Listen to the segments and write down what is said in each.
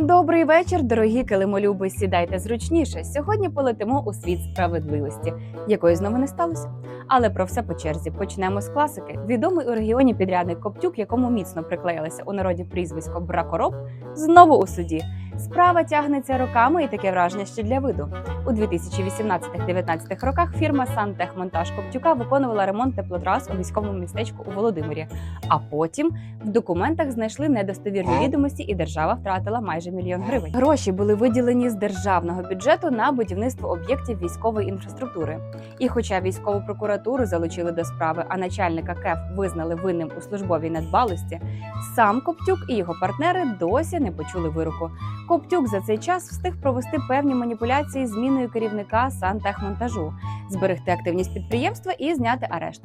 Добрий вечір, дорогі килимолюби. Сідайте зручніше. Сьогодні полетимо у світ справедливості, якої знову не сталося. Але про все по черзі. Почнемо з класики. Відомий у регіоні підрядник Коптюк, якому міцно приклеїлося у народі прізвисько Бракороб, знову у суді. Справа тягнеться роками, і таке враження ще для виду. У 2018-19 роках фірма Сантехмонтаж Коптюка виконувала ремонт теплотрас у військовому містечку у Володимирі. А потім в документах знайшли недостовірні відомості, і держава втратила майже мільйон гривень. Гроші були виділені з державного бюджету на будівництво об'єктів військової інфраструктури. І, хоча військову прокуратуру залучили до справи, а начальника КЕФ визнали винним у службовій недбалості, сам Коптюк і його партнери досі не почули вироку. Коптюк за цей час встиг провести певні маніпуляції зміною керівника сантехмонтажу, зберегти активність підприємства і зняти арешт.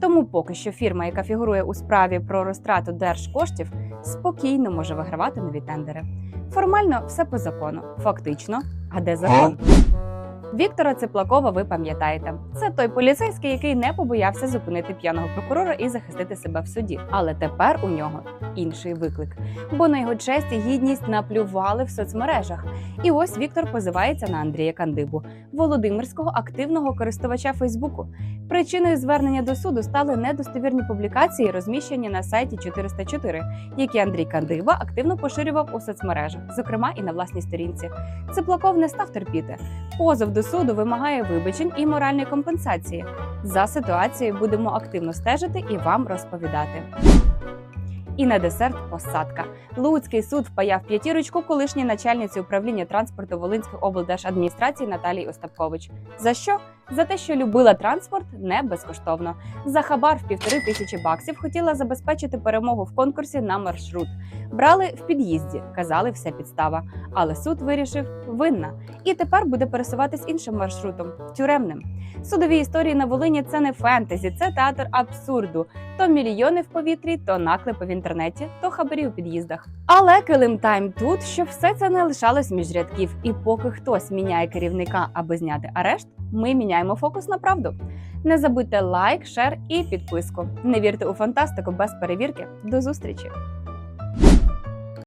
Тому поки що фірма, яка фігурує у справі про розтрату держкоштів, спокійно може вигравати нові тендери. Формально все по закону, фактично, а де закон? Віктора Циплакова ви пам'ятаєте. Це той поліцейський, який не побоявся зупинити п'яного прокурора і захистити себе в суді. Але тепер у нього інший виклик, бо на його честь і гідність наплювали в соцмережах. І ось Віктор позивається на Андрія Кандибу, володимирського активного користувача Фейсбуку. Причиною звернення до суду стали недостовірні публікації, розміщені на сайті 404, які Андрій Кандиба активно поширював у соцмережах, зокрема і на власній сторінці. Циплаков не став терпіти. Позов до суду вимагає вибачень і моральної компенсації. За ситуацією будемо активно стежити і вам розповідати. І на десерт посадка. Луцький суд впаяв п'ятірочку колишній начальниці управління транспорту Волинської облдержадміністрації Наталії Остапкович. За що? За те, що любила транспорт не безкоштовно. За хабар в півтори тисячі баксів хотіла забезпечити перемогу в конкурсі на маршрут. Брали в під'їзді, казали, все підстава. Але суд вирішив винна. І тепер буде пересуватись іншим маршрутом тюремним. Судові історії на Волині це не фентезі, це театр абсурду. То мільйони в повітрі, то наклепи в інтернеті, то хабарі у під'їздах. Але килим тайм тут, щоб все це не лишалось між рядків. І поки хтось міняє керівника, аби зняти арешт, ми міняємо фокус на правду. Не забудьте лайк, шер і підписку. Не вірте у фантастику без перевірки. До зустрічі!